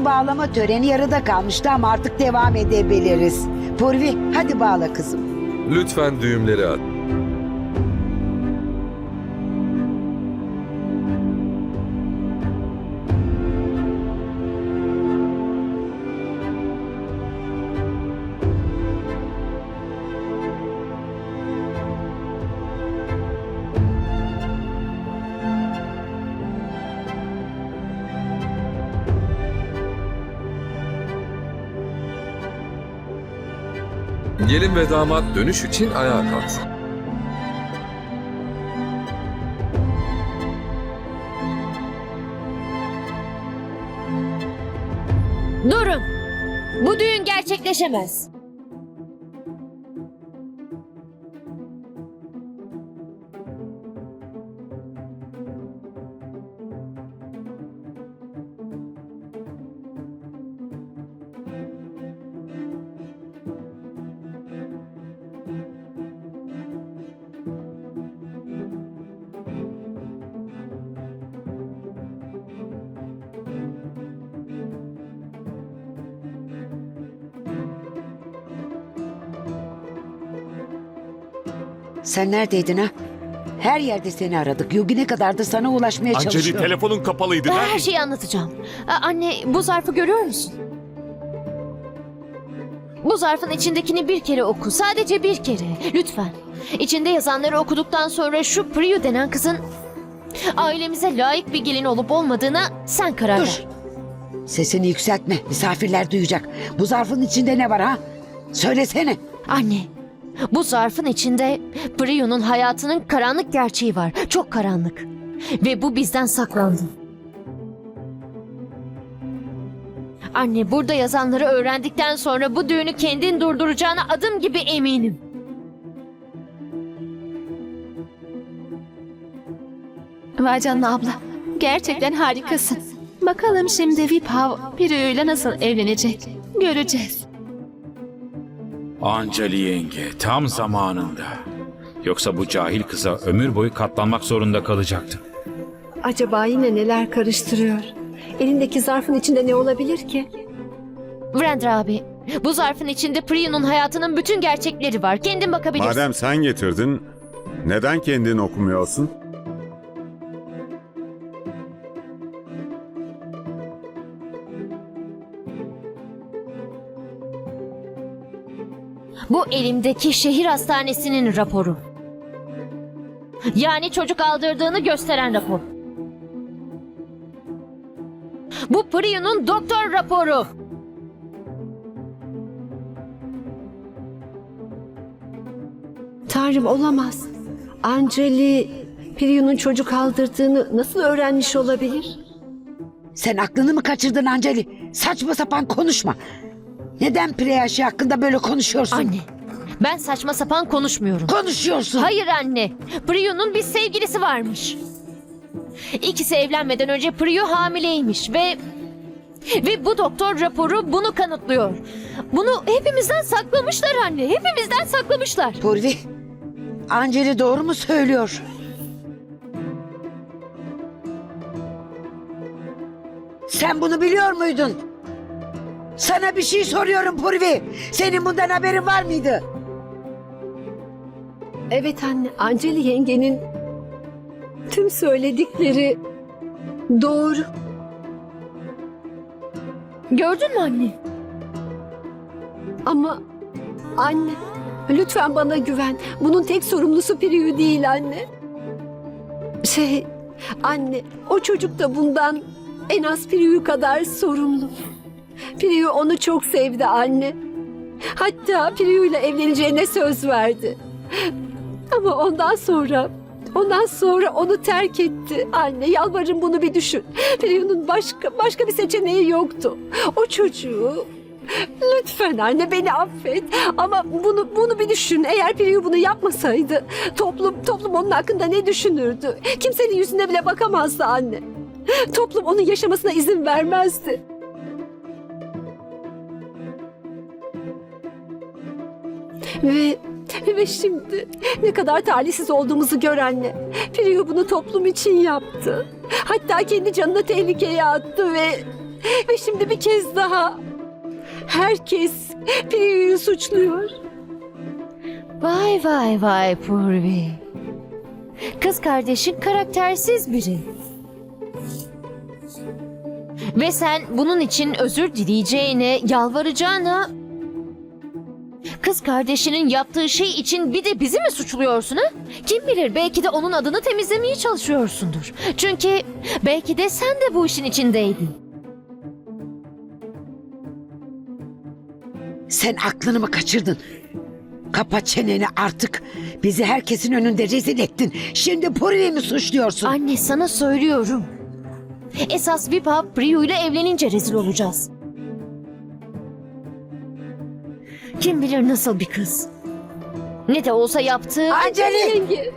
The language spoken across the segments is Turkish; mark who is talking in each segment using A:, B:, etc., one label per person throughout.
A: Düğün bağlama töreni yarıda kalmıştı ama artık devam edebiliriz. Purvi hadi bağla kızım.
B: Lütfen düğümleri at. Gelin ve damat dönüş için ayağa kalksın.
C: Durun. Bu düğün gerçekleşemez.
A: Sen neredeydin ha? Her yerde seni aradık. Yogine kadar da sana ulaşmaya
D: Anceli
A: çalışıyorum.
D: telefonun kapalıydı.
C: Ben her şeyi anlatacağım. Aa, Anne bu zarfı görüyor musun? Bu zarfın içindekini bir kere oku. Sadece bir kere. Lütfen. İçinde yazanları okuduktan sonra şu Priyu denen kızın ailemize layık bir gelin olup olmadığına sen karar
A: Dur.
C: ver.
A: Sesini yükseltme. Misafirler duyacak. Bu zarfın içinde ne var ha? Söylesene.
C: Anne, bu zarfın içinde Priyu'nun hayatının karanlık gerçeği var. Çok karanlık. Ve bu bizden saklandı. Anne, burada yazanları öğrendikten sonra bu düğünü kendin durduracağına adım gibi eminim.
E: Vay canına abla. Gerçekten harikasın. Bakalım şimdi Vipav Piru'yla nasıl evlenecek? Göreceğiz.
F: Anceli yenge tam zamanında. Yoksa bu cahil kıza ömür boyu katlanmak zorunda kalacaktım.
G: Acaba yine neler karıştırıyor? Elindeki zarfın içinde ne olabilir ki?
C: Vrendra abi, bu zarfın içinde Priyu'nun hayatının bütün gerçekleri var. Kendin bakabilirsin.
H: Madem sen getirdin, neden kendin okumuyorsun?
C: Bu elimdeki şehir hastanesinin raporu. Yani çocuk aldırdığını gösteren rapor. Bu Priyu'nun doktor raporu.
G: Tanrım olamaz. Anceli Priyu'nun çocuk aldırdığını nasıl öğrenmiş olabilir?
A: Sen aklını mı kaçırdın Anceli? Saçma sapan konuşma. Neden Preyaşi hakkında böyle konuşuyorsun?
C: Anne, ben saçma sapan konuşmuyorum.
A: Konuşuyorsun.
C: Hayır anne, Priyu'nun bir sevgilisi varmış. İkisi evlenmeden önce Priyu hamileymiş ve... Ve bu doktor raporu bunu kanıtlıyor. Bunu hepimizden saklamışlar anne, hepimizden saklamışlar.
A: Purvi, Anceli doğru mu söylüyor? Sen bunu biliyor muydun? Sana bir şey soruyorum Purvi. Senin bundan haberin var mıydı?
G: Evet anne, Anceli yengenin tüm söyledikleri doğru.
C: Gördün mü anne?
G: Ama anne, lütfen bana güven. Bunun tek sorumlusu Priyu değil anne. Şey, anne, o çocuk da bundan en az Priyu kadar sorumlu. Priyu onu çok sevdi anne. Hatta Priyu ile evleneceğine söz verdi. Ama ondan sonra, ondan sonra onu terk etti. Anne, yalvarırım bunu bir düşün. Priyu'nun başka başka bir seçeneği yoktu. O çocuğu Lütfen anne beni affet ama bunu bunu bir düşün. Eğer Priyu bunu yapmasaydı toplum toplum onun hakkında ne düşünürdü? Kimsenin yüzüne bile bakamazdı anne. Toplum onun yaşamasına izin vermezdi. Ve ve şimdi ne kadar talihsiz olduğumuzu gör anne. Priyu bunu toplum için yaptı. Hatta kendi canını tehlikeye attı ve Ve şimdi bir kez daha herkes Priyu'yu suçluyor.
C: Vay vay vay Purvi. Kız kardeşin karaktersiz biri. Ve sen bunun için özür dileyeceğine, yalvaracağına... Kız kardeşinin yaptığı şey için bir de bizi mi suçluyorsun ha? Kim bilir belki de onun adını temizlemeye çalışıyorsundur. Çünkü belki de sen de bu işin içindeydin.
A: Sen aklını mı kaçırdın? Kapat çeneni artık. Bizi herkesin önünde rezil ettin. Şimdi Puri'yi mi suçluyorsun?
C: Anne sana söylüyorum. Esas Vipa Priyu ile evlenince rezil olacağız. Kim bilir nasıl bir kız. Ne de olsa yaptığı...
A: Anceli!
G: Yenge.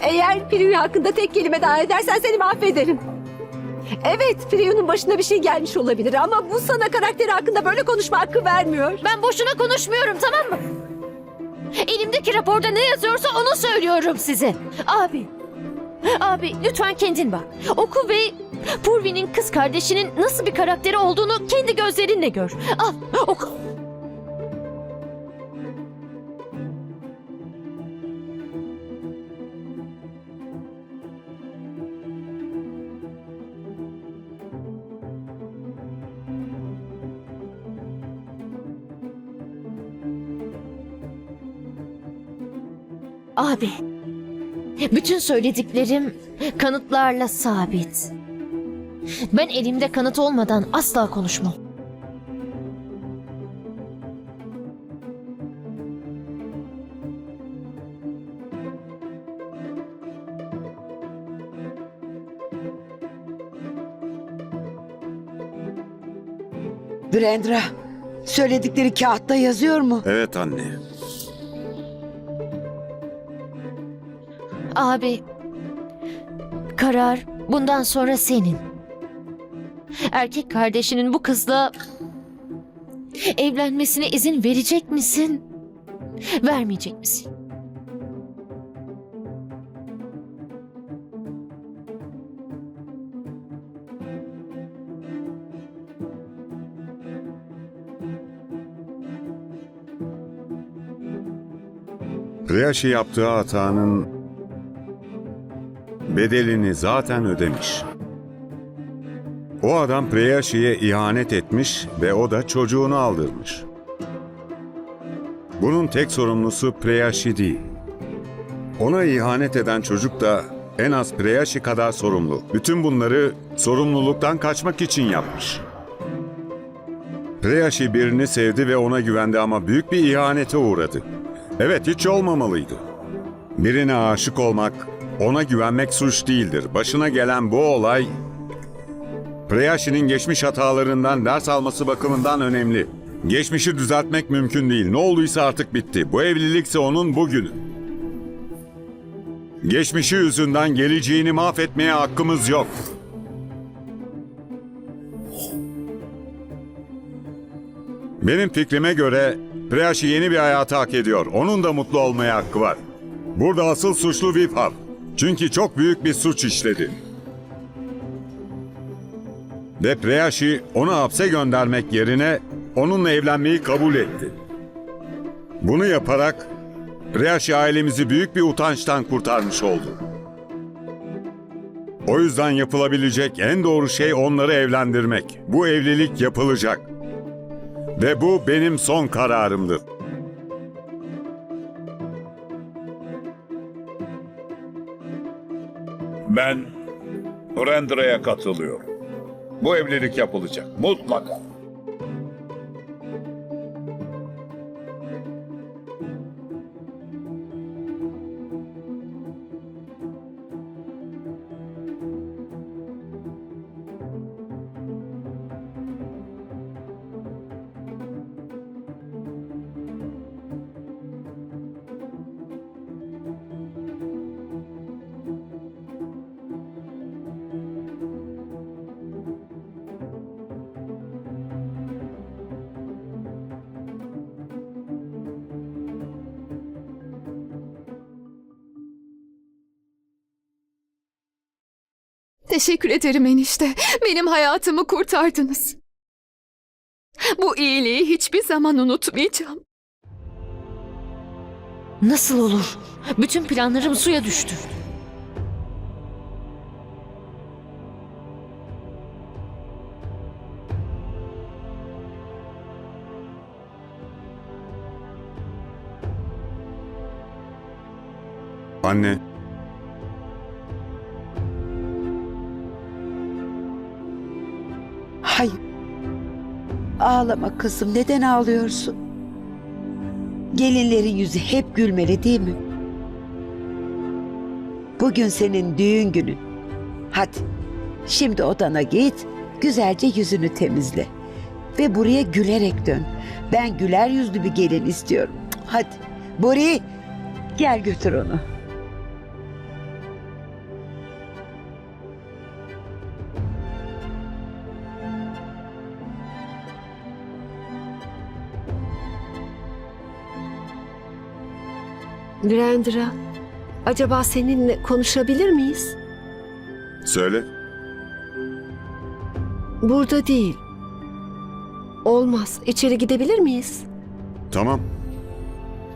G: Eğer Priyu hakkında tek kelime daha edersen seni mahvederim. Evet Priyu'nun başına bir şey gelmiş olabilir ama bu sana karakteri hakkında böyle konuşma hakkı vermiyor.
C: Ben boşuna konuşmuyorum tamam mı? Elimdeki raporda ne yazıyorsa onu söylüyorum size. Abi. Abi lütfen kendin bak. Oku ve Purvi'nin kız kardeşinin nasıl bir karakteri olduğunu kendi gözlerinle gör. Al oku. Abi. Bütün söylediklerim kanıtlarla sabit. Ben elimde kanıt olmadan asla konuşmam.
A: Brandra, söyledikleri kağıtta yazıyor mu?
H: Evet anne.
C: Abi. Karar bundan sonra senin. Erkek kardeşinin bu kızla evlenmesine izin verecek misin? Vermeyecek misin?
H: Priyaşi yaptığı hatanın bedelini zaten ödemiş. O adam Priyashi'ye ihanet etmiş ve o da çocuğunu aldırmış. Bunun tek sorumlusu Preyashi değil. Ona ihanet eden çocuk da en az Preyashi kadar sorumlu. Bütün bunları sorumluluktan kaçmak için yapmış. Preyashi birini sevdi ve ona güvendi ama büyük bir ihanete uğradı. Evet hiç olmamalıydı. Birine aşık olmak, ona güvenmek suç değildir. Başına gelen bu olay Preyashi'nin geçmiş hatalarından ders alması bakımından önemli. Geçmişi düzeltmek mümkün değil. Ne olduysa artık bitti. Bu evlilikse onun bugünü. Geçmişi yüzünden geleceğini mahvetmeye hakkımız yok. Benim fikrime göre Preyashi yeni bir hayatı hak ediyor. Onun da mutlu olmaya hakkı var. Burada asıl suçlu Viphav. Çünkü çok büyük bir suç işledi. Ve Preyashi onu hapse göndermek yerine onunla evlenmeyi kabul etti. Bunu yaparak Preyashi ailemizi büyük bir utançtan kurtarmış oldu. O yüzden yapılabilecek en doğru şey onları evlendirmek. Bu evlilik yapılacak. Ve bu benim son kararımdır.
D: Ben Rendra'ya katılıyorum. Bu evlilik yapılacak mutlaka.
E: Teşekkür ederim enişte. Benim hayatımı kurtardınız. Bu iyiliği hiçbir zaman unutmayacağım.
C: Nasıl olur? Bütün planlarım suya düştü.
H: Anne,
A: Ağlama kızım. Neden ağlıyorsun? Gelinlerin yüzü hep gülmeli değil mi? Bugün senin düğün günün. Hadi. Şimdi odana git. Güzelce yüzünü temizle. Ve buraya gülerek dön. Ben güler yüzlü bir gelin istiyorum. Hadi. Buri gel götür onu.
G: Brandra, acaba seninle konuşabilir miyiz?
H: söyle.
G: Burada değil. Olmaz. İçeri gidebilir miyiz?
H: Tamam.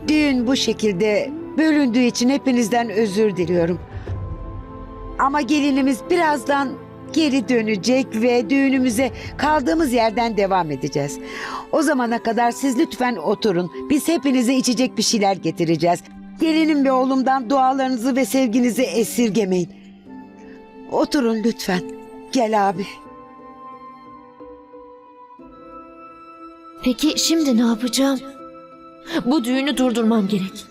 A: Düğün bu şekilde bölündüğü için hepinizden özür diliyorum. Ama gelinimiz birazdan geri dönecek ve düğünümüze kaldığımız yerden devam edeceğiz. O zamana kadar siz lütfen oturun. Biz hepinize içecek bir şeyler getireceğiz. Gelinim ve oğlumdan dualarınızı ve sevginizi esirgemeyin. Oturun lütfen. Gel abi.
C: Peki şimdi ne yapacağım? Bu düğünü durdurmam gerek.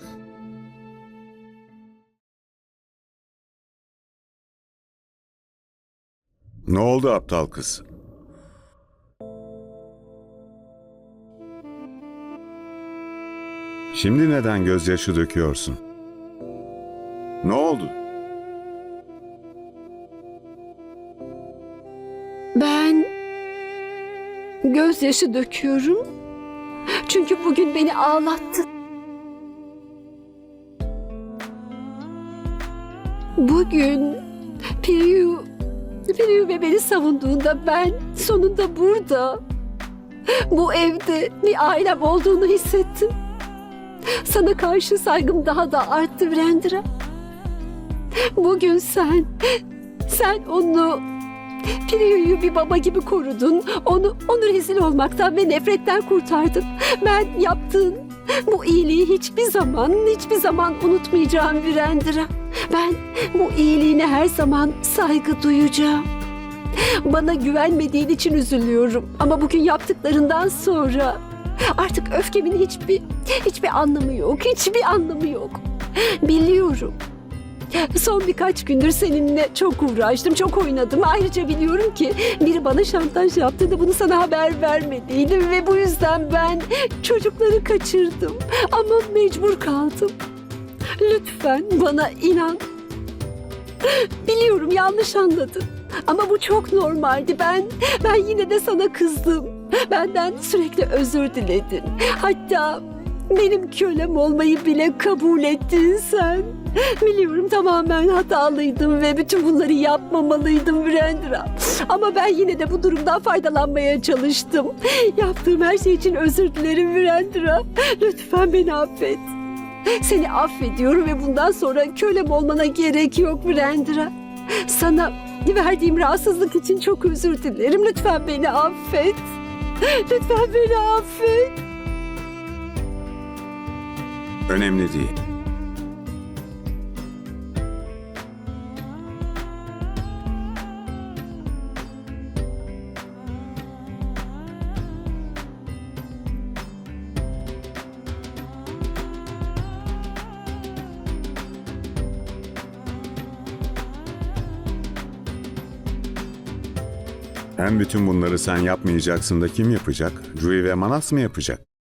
H: Ne oldu aptal kız? Şimdi neden gözyaşı döküyorsun? Ne oldu?
G: Ben gözyaşı döküyorum. Çünkü bugün beni ağlattın. Bugün Piriyu, Piriyu ve beni savunduğunda ben sonunda burada, bu evde bir ailem olduğunu hissettim. Sana karşı saygım daha da arttı Brandra. Bugün sen, sen onu Piriyu'yu bir baba gibi korudun. Onu, onu rezil olmaktan ve nefretten kurtardın. Ben yaptığın bu iyiliği hiçbir zaman, hiçbir zaman unutmayacağım Virendra. Ben bu iyiliğine her zaman saygı duyacağım. Bana güvenmediğin için üzülüyorum. Ama bugün yaptıklarından sonra artık öfkemin hiçbir hiçbir anlamı yok. Hiçbir anlamı yok. Biliyorum. Son birkaç gündür seninle çok uğraştım, çok oynadım. Ayrıca biliyorum ki biri bana şantaj yaptığında bunu sana haber vermediydim ve bu yüzden ben çocukları kaçırdım. Ama mecbur kaldım. Lütfen bana inan. Biliyorum yanlış anladın. Ama bu çok normaldi. Ben ben yine de sana kızdım. Benden sürekli özür diledin. Hatta benim kölem olmayı bile kabul ettin sen. Biliyorum tamamen hatalıydım ve bütün bunları yapmamalıydım Brandra. Ama ben yine de bu durumdan faydalanmaya çalıştım. Yaptığım her şey için özür dilerim Brandra. Lütfen beni affet. Seni affediyorum ve bundan sonra kölem olmana gerek yok Brandra. Sana verdiğim rahatsızlık için çok özür dilerim. Lütfen beni affet. Lütfen beni affet.
H: Önemli değil. Hem bütün bunları sen yapmayacaksın da kim yapacak? Rui ve Manas mı yapacak?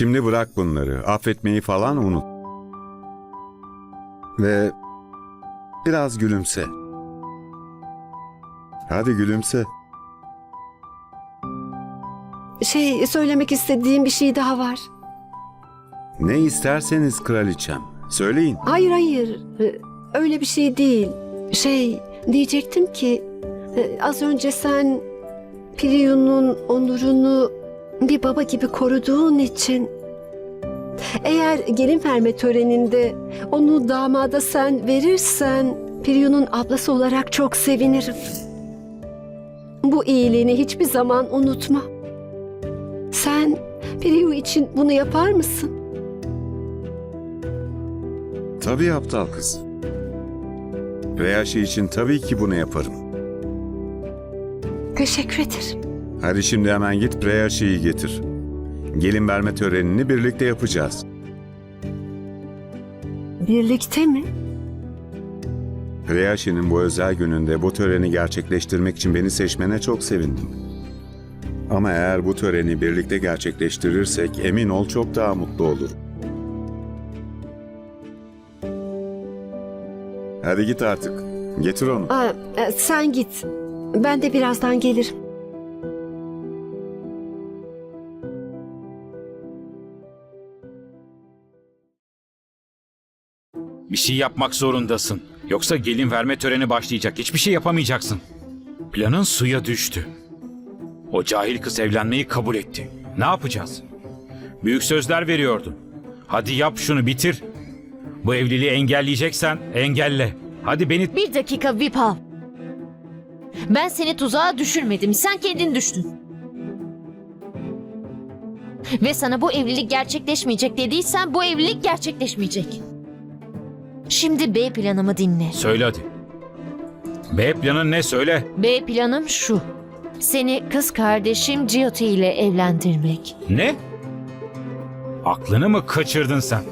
H: Şimdi bırak bunları. Affetmeyi falan unut. Ve biraz gülümse. Hadi gülümse.
G: Şey söylemek istediğim bir şey daha var.
H: Ne isterseniz kraliçem. Söyleyin.
G: Hayır hayır. Ee, Öyle bir şey değil. Şey diyecektim ki e, az önce sen Priyu'nun onurunu bir baba gibi koruduğun için eğer gelin verme töreninde onu damada sen verirsen Priyu'nun ablası olarak çok sevinirim. Bu iyiliğini hiçbir zaman unutma. Sen Priyu için bunu yapar mısın?
H: Tabii aptal kız. Reyaşi için tabii ki bunu yaparım.
G: Teşekkür ederim.
H: Hadi şimdi hemen git Reyaşi'yi getir. Gelin verme törenini birlikte yapacağız.
G: Birlikte mi?
H: Reyaşi'nin bu özel gününde bu töreni gerçekleştirmek için beni seçmene çok sevindim. Ama eğer bu töreni birlikte gerçekleştirirsek emin ol çok daha mutlu olur. Hadi git artık. Getir onu.
G: Aa, e, sen git. Ben de birazdan gelirim.
F: Bir şey yapmak zorundasın. Yoksa gelin verme töreni başlayacak. Hiçbir şey yapamayacaksın. Planın suya düştü. O cahil kız evlenmeyi kabul etti. Ne yapacağız? Büyük sözler veriyordun. Hadi yap şunu bitir. Bu evliliği engelleyeceksen engelle. Hadi beni
C: Bir dakika Vipav. Ben seni tuzağa düşürmedim. Sen kendin düştün. Ve sana bu evlilik gerçekleşmeyecek dediysen bu evlilik gerçekleşmeyecek. Şimdi B planımı dinle.
F: söyle hadi. B planın ne söyle?
C: B planım şu. Seni kız kardeşim Jyoti ile evlendirmek.
F: Ne? Aklını mı kaçırdın sen?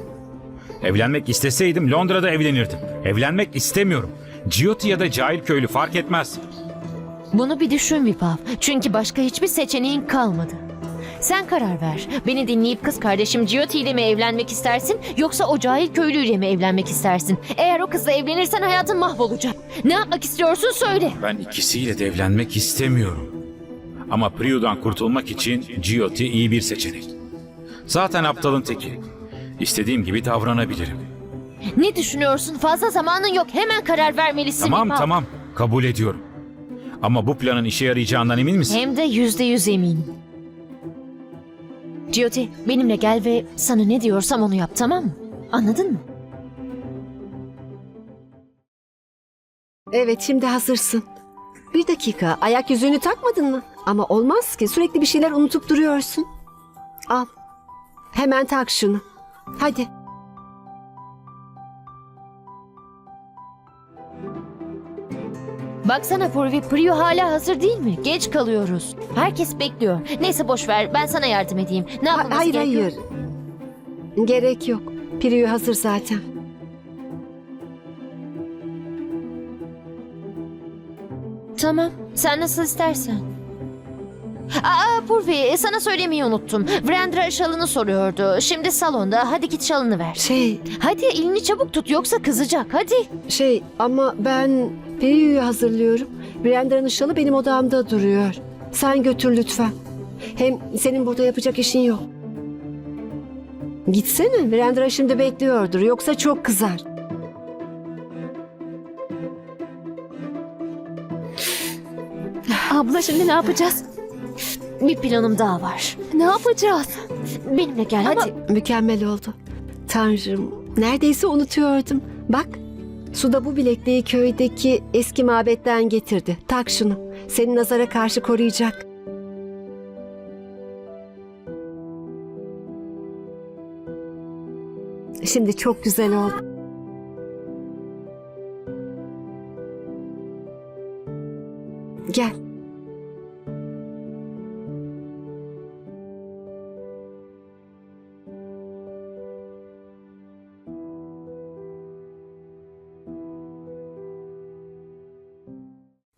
F: Evlenmek isteseydim Londra'da evlenirdim. Evlenmek istemiyorum. Jyoti ya da cahil köylü fark etmez.
C: Bunu bir düşün Vipav. Çünkü başka hiçbir seçeneğin kalmadı. Sen karar ver. Beni dinleyip kız kardeşim Jyoti ile mi evlenmek istersin yoksa o cahil köylüyle mi evlenmek istersin? Eğer o kızla evlenirsen hayatın mahvolacak. Ne yapmak istiyorsun söyle.
F: Ben ikisiyle de evlenmek istemiyorum. Ama Priyu'dan kurtulmak için Jyoti iyi bir seçenek. Zaten aptalın teki. İstediğim gibi davranabilirim.
C: Ne düşünüyorsun? Fazla zamanın yok. Hemen karar vermelisin
F: Tamam
C: Vipav.
F: tamam kabul ediyorum. Ama bu planın işe yarayacağından emin misin?
C: Hem de yüzde yüz eminim. Jyoti benimle gel ve sana ne diyorsam onu yap tamam mı? Anladın mı?
G: Evet şimdi hazırsın. Bir dakika ayak yüzüğünü takmadın mı? Ama olmaz ki sürekli bir şeyler unutup duruyorsun. Al. Hemen tak şunu. Hadi.
C: Baksana Purvi, Priyo hala hazır değil mi? Geç kalıyoruz. Herkes bekliyor. Neyse boş ver, ben sana yardım edeyim. Ne yapmamız
G: hayır
C: gerekiyor?
G: hayır. Gerek yok. Priyu hazır zaten.
C: Tamam, sen nasıl istersen. Aa Purvi, sana söylemeyi unuttum. Vrendra şalını soruyordu. Şimdi salonda. Hadi git şalını ver.
G: Şey,
C: Hadi elini çabuk tut yoksa kızacak. Hadi.
G: şey ama ben Priyu'yu hazırlıyorum. Brendan'ın şalı benim odamda duruyor. Sen götür lütfen. Hem senin burada yapacak işin yok. Gitsene. Brenda şimdi bekliyordur. Yoksa çok kızar.
C: Abla şimdi ne yapacağız? Bir planım daha var. Ne yapacağız? Benimle gel hadi.
G: Mükemmel oldu. Tanrım, neredeyse unutuyordum. Bak, suda bu bilekliği köydeki eski mabetten getirdi. Tak şunu. Seni nazara karşı koruyacak. Şimdi çok güzel oldu.